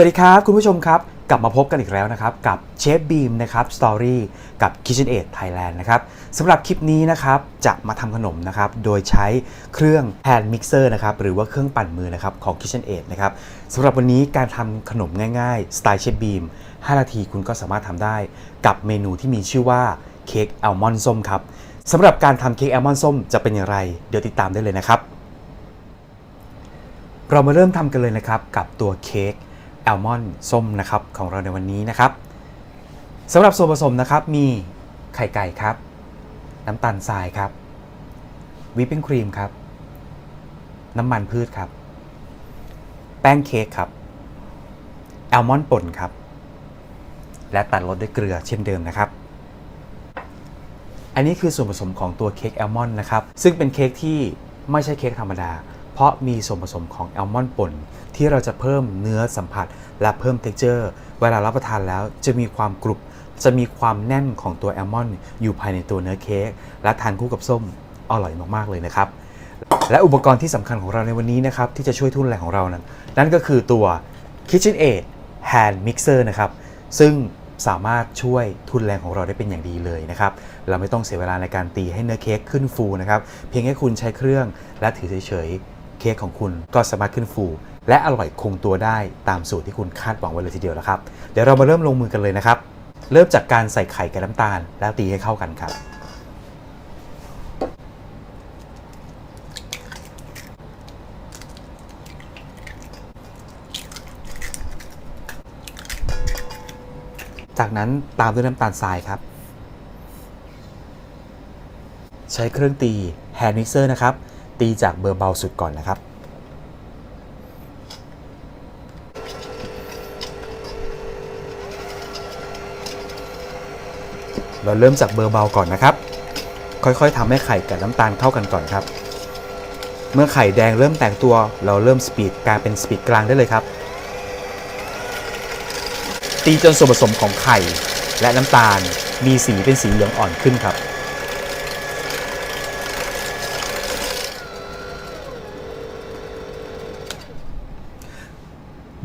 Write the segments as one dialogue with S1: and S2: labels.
S1: สวัสดีครับ คุณผู้ชมครับ กลับมาพบกันอีกแล้วนะครับ กับเชฟบีมนะครับสตอรี่กับ KitchenAid Thailand นะครับสำหรับคลิปนี้นะครับจะมาทำขนมนะครับโดยใช้เครื่อง Hand Mixer นะครับหรือว่าเครื่องปั่นมือนะครับของ KitchenAid นะครับสำหรับวันนี้การทำขนมง่ายๆ สไตล์เชฟบีม5นาทีคุณก็สามารถทำได้ กับเมนูที่มีชื่อว่าเค้กแอลมอนด์ส้มครับสำหรับการทำเค้กแอลมอนด์ส้มจะเป็นอย่างไร เดี๋ยวติดตามได้เลยนะครับ เรามาเริ่มทำกันเลยนะครับกับตัวเค้ก แอลมอนด์ส้มนะครับของเราในวันนี้นะครับสำหรับส่วนผสมนะครับมีไข่ไก่ครับ น้ำตาลทรายครับ วิปปิ้งครีมครับ น้ำมันพืชครับ แป้งเค้กครับแอลมอนด์ป่นครับ และตัดรสด้วยเกลือเช่นเดิมนะครับ อันนี้คือส่วนผสมของตัวเค้กแอลมอนด์นะครับ ซึ่งเป็นเค้กที่ไม่ใช่เค้กธรรมดา เพราะมีส่วนผสมของแอลมอนด์ป่นที่เราจะเพิ่มเนื้อสัมผัส และเพิ่มเท็กเจอร์ เวลารับประทานแล้วจะมีความกรุบ จะมีความแน่นของตัวแอลมอนด์อยู่ภายในตัวเนื้อเค้กและทานคู่กับส้มอร่อยมากๆเลยนะครับและอุปกรณ์ที่สำคัญของเราในวันนี้นะครับที่จะช่วยทุนแรงของเรานั้น นั่นก็คือตัว KitchenAid Hand Mixer นะครับซึ่งสามารถช่วยทุนแรงของเราได้เป็นอย่างดีเลยนะครับ เราไม่ต้องเสียเวลาในการตีให้เนื้อเค้กขึ้นฟูนะครับ เพียงแค่คุณใช้เครื่องและถือเฉยๆ เค้กของคุณก็สามารถขึ้นฟู และอร่อยคงตัวได้ตามสูตรที่คุณคาดหวังไว้เลยทีเดียวแล้วครับเดี๋ยวเรามาเริ่มลงมือกันเลยนะครับ เริ่มจากการใส่ไข่กับน้ำตาล แล้วตีให้เข้ากันครับจากนั้นตามด้วยน้ำตาลทรายครับ ใช้เครื่องตี Hand Mixer นะครับ ตีจากเบอร์เบาสุดก่อนนะครับ เราเริ่มจากเบอร์เบาก่อนนะครับ ค่อยๆทำให้ไข่กับน้ำตาลเข้ากันก่อนครับ เมื่อไข่แดงเริ่มแตกตัว เราเริ่มสปีดกลายเป็นสปีดกลางได้เลยครับ ตีจนส่วนผสมของไข่และน้ำตาลมีสีเป็นสีเหลืองอ่อนขึ้นครับ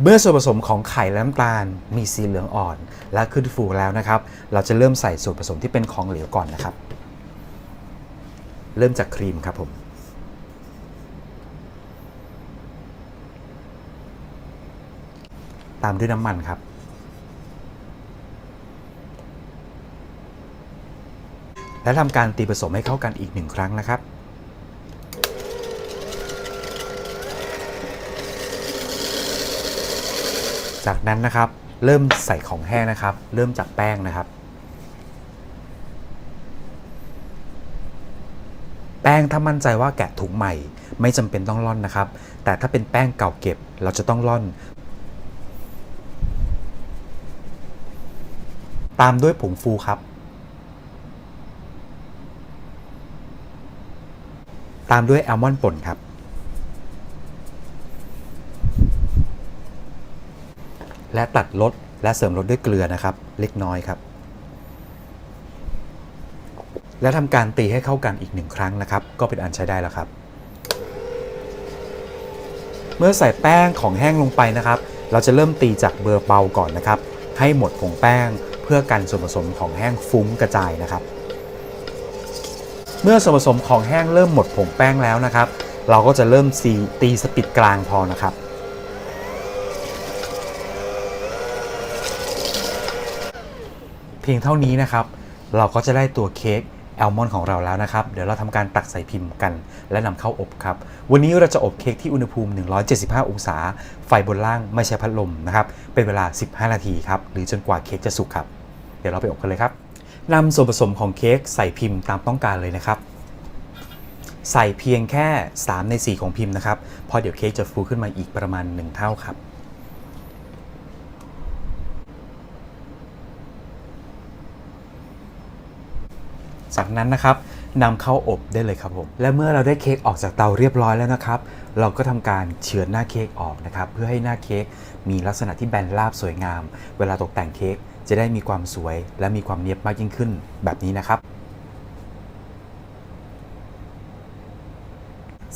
S1: เมื่อส่วนผสมของไข่และน้ำตาลมีสีเหลืองอ่อน และขึ้นฟูแล้วนะครับ เราจะเริ่มใส่ส่วนผสมที่เป็นของเหลวก่อนนะครับ เริ่มจากครีมครับผมตามด้วยน้ำมันครับ และทำการตีผสมให้เข้ากันอีกหนึ่งครั้งนะครับ จากนั้นนะครับ เริ่มใส่ของแห้งนะครับ เริ่มจากแป้งนะครับ แป้งถ้ามั่นใจว่าแกะถุงใหม่ ไม่จำเป็นต้องร่อนนะครับ แต่ถ้าเป็นแป้งเก่าเก็บเราจะต้องร่อน ตามด้วยผงฟูครับ ตามด้วยแอลมอนด์ป่นครับ และตัดรสและเสริมรสด้วยเกลือนะครับ เล็กน้อยครับ และทำการตีให้เข้ากันอีกหนึ่งครั้งนะครับ ก็เป็นอันใช้ได้แล้วครับ เมื่อใส่แป้งของแห้งลงไปนะครับ เราจะเริ่มตีจากเบอร์เบาก่อนนะครับ ให้หมดผงแป้งเพื่อกันส่วนผสมของแห้งฟุ้งกระจายนะครับ เมื่อส่วนผสมของแห้งเริ่มหมดผงแป้งแล้วนะครับ เราก็จะเริ่มตีสปีดกลางพอนะครับ เพียงเท่านี้นะครับ เราก็จะได้ตัวเค้กแอลมอนด์ของเราแล้วนะครับ เดี๋ยวเราทำการตักใส่พิมพ์กัน และนำเข้าอบครับ วันนี้เราจะอบเค้กที่อุณหภูมิ 175 องศา ไฟบนล่างไม่ใช้พัดลมนะครับ เป็นเวลา 15 นาทีครับ หรือจนกว่าเค้กจะสุกครับ เดี๋ยวเราไปอบกันเลยครับนำส่วนผสมของเค้กใส่พิมพ์ตามต้องการเลยนะครับ ใส่เพียงแค่ 3 ใน 4 ของพิมพ์นะครับเพราะเดี๋ยวเค้กจะฟูขึ้นมาอีกประมาณ 1 เท่าครับ จากนั้นนะครับนำเข้าอบได้เลยครับผม และเมื่อเราได้เค้กออกจากเตาเรียบร้อยแล้วนะครับ เราก็ทำการเฉือนหน้าเค้กออกนะครับ เพื่อให้หน้าเค้กมีลักษณะที่แบนราบสวยงาม เวลาตกแต่งเค้กจะได้มีความสวย และมีความเนียบมากยิ่งขึ้นแบบนี้นะครับ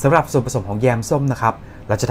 S1: สำหรับส่วนผสมของแยมส้มนะครับ เราจะทำ